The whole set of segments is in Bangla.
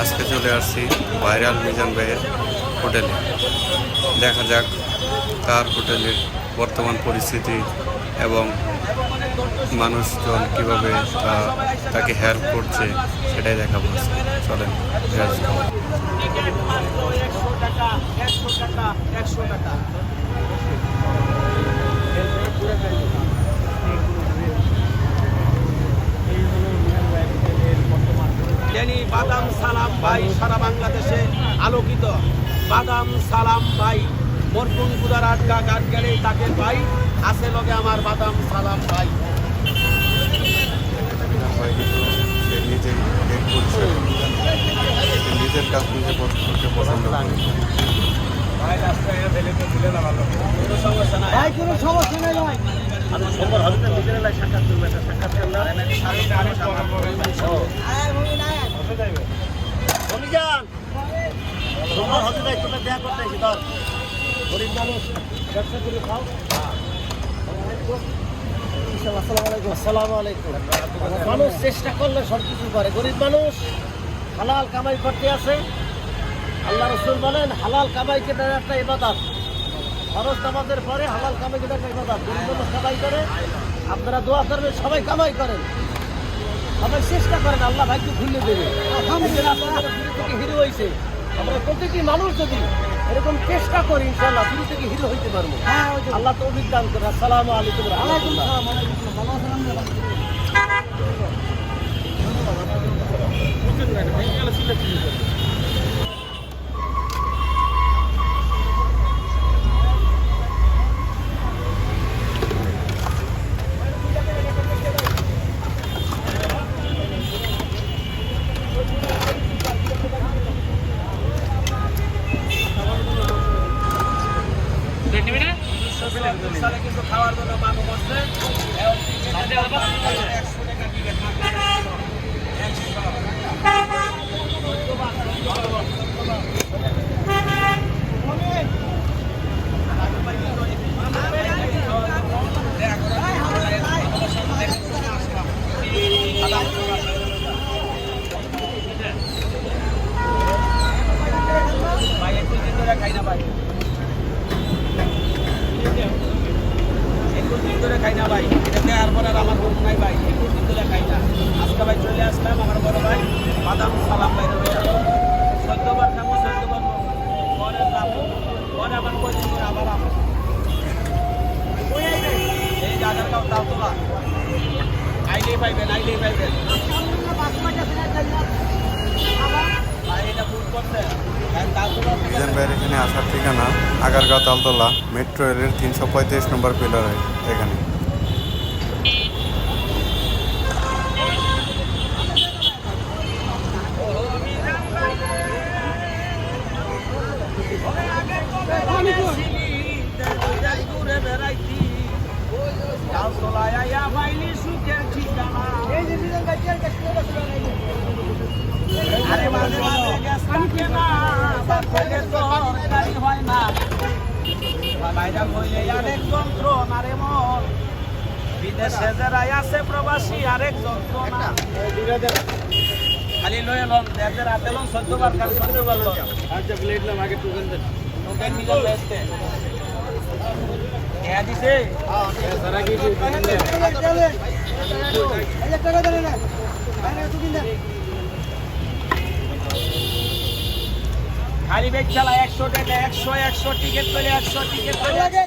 আজকে চলে আসছি ভাইরাল মিজান ভাইয়ের হোটেলে। দেখা যাক তার হোটেলের বর্তমান পরিস্থিতি এবং মানুষজন কীভাবে তাকে হেল্প করছে, সেটাই দেখাবো। চলেন একশো টাকা একশো টাকা একশো টাকা যিনি বাদাম সালাম ভাই সারা বাংলাদেশে আলোকিত বাদাম সালাম ভাই। মরকুন গুদার আটকা গাট গেলে তাকে ভাই আছে লগে আমার বাদাম সালাম ভাই। নিজের কাজ নিজে করতে পছন্দ করে কোনো সমস্যা নাই ভাই কোনো সমস্যা নেই ভাই আমি সম্পর হবে না নিজের লাই সাক্ষাৎ তোমরা দেখা করতে এসে ধর। গরিব মানুষ ব্যবসা করে খাও। মানুষ চেষ্টা করলে সব কিছু পারে। গরিব মানুষ হালাল কামাই করতে আছে আল্লাহ রসুল বলেন হালাল কামাই কেটে একটা ইবাদত? খরচ নামাজের পরে হালাল কামাই কেটে একটা ইবাদত? গরিব মানুষ কামাই করে। আপনারা দোয়া করবেন সবাই কামাই করেন। সবাই চেষ্টা করেন আল্লাহ ভাইকে ভুলে দেবে। হিরো হয়েছে আমরা প্রতিটি মানুষ যদি এরকম চেষ্টা করি ইনশাল্লাহ দূরে থেকে হিরো হইতে পারব। আল্লাহ তো অভিজ্ঞান করে আসসালামু আলাইকুম রহমতুল্লাহ। সালে কিন্তু খাওয়ার জন্য মানুষ বসছে। একশো টাকা টিকিট ভাই একটু দিন ধরে খাই না ভাই একটু দিন ধরে খাই না ভাই এটা দেওয়ার পরে আর আমার ঘুম নাই ভাই একটু দিন ধরে খাই না আজকে ভাই চলে আসলাম আমার বড় ভাই বাদাম সালাম ভাই চোদ্দবার খাব চোদ্দবার পরে যাব পরে আবার কদিন ধরে আবার আবো এখানে আসার ঠিকানা আগারগাঁও তালতলা মেট্রো রেলের তিনশো পঁয়ত্রিশ নম্বর পিলারে এখানে। বিদেশে যারাই আছে প্রবাসী আরেক যন্ত্রণা খালি লয়ে লন দেশের হাতে লন সহ্য বার খালি সহ্য বার লন। আচ্ছা প্লেট লাম আগে টুকেন দেন। টুকেন সারা কি খালি বেগ চালা একশো টাকা একশো একশো টিকিট পেলে একশো টিকিট পেলে একশো।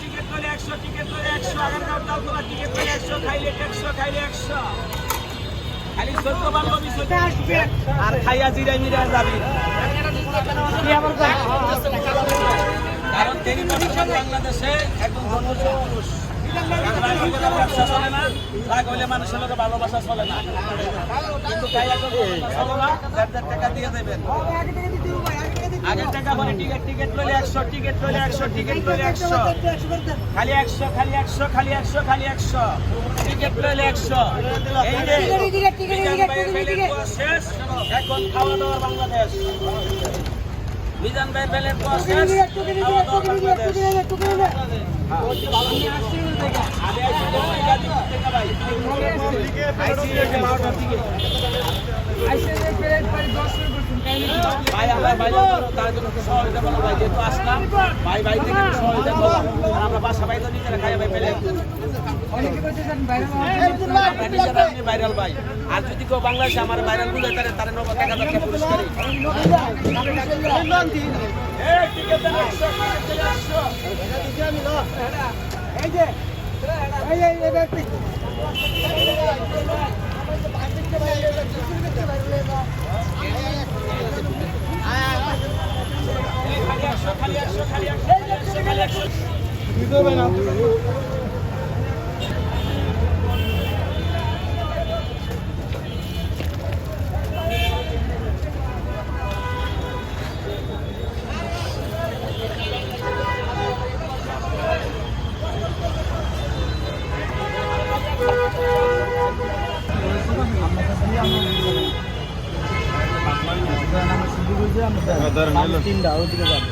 টিকিট পেলে একশো টিকিট পেলে একশো আগার কাউ তাল তোলা টিকিট পেলে একশো খাইলে একশো খাইলে একশো। খালি সত্য আর খাইয়া জিরাই মিরাই যাবি। বাংলাদেশে একজন জনপ্রিয় পুরুষ রাগ হইলে তার ব্যবসা চলে না রাগ হইলে মানুষের লোকে ভালোবাসা চলে না কিন্তু টাকা দিয়ে দেবেন আগের টাকা মানে টিকিট টিকিট লইলে একশো টিকিট লইলে একশো টিকিট লইলে একশো খালি একশো খালি একশো খালি একশো খালি একশো টিকিট লইলে একশো শেষ এখন খাওয়া দাওয়ার বাংলাদেশ মিজান ভাই গাজীপুর থেকে ভাই, আমার ভাই তার জন্য সহযোগিতা করো ভাই যেহেতু আসলাম, ভাই ভাই থেকে সহযোগিতা করো আমরা বাসা ভাই তো নিজেরা খাই ভাই পেলে আর যদি কেউ বাংলাদেশে আমার ভাইরাল বুঝে তারে তারে এক হাজার টাকা পুরস্কার তিনটা ওদিকে যাব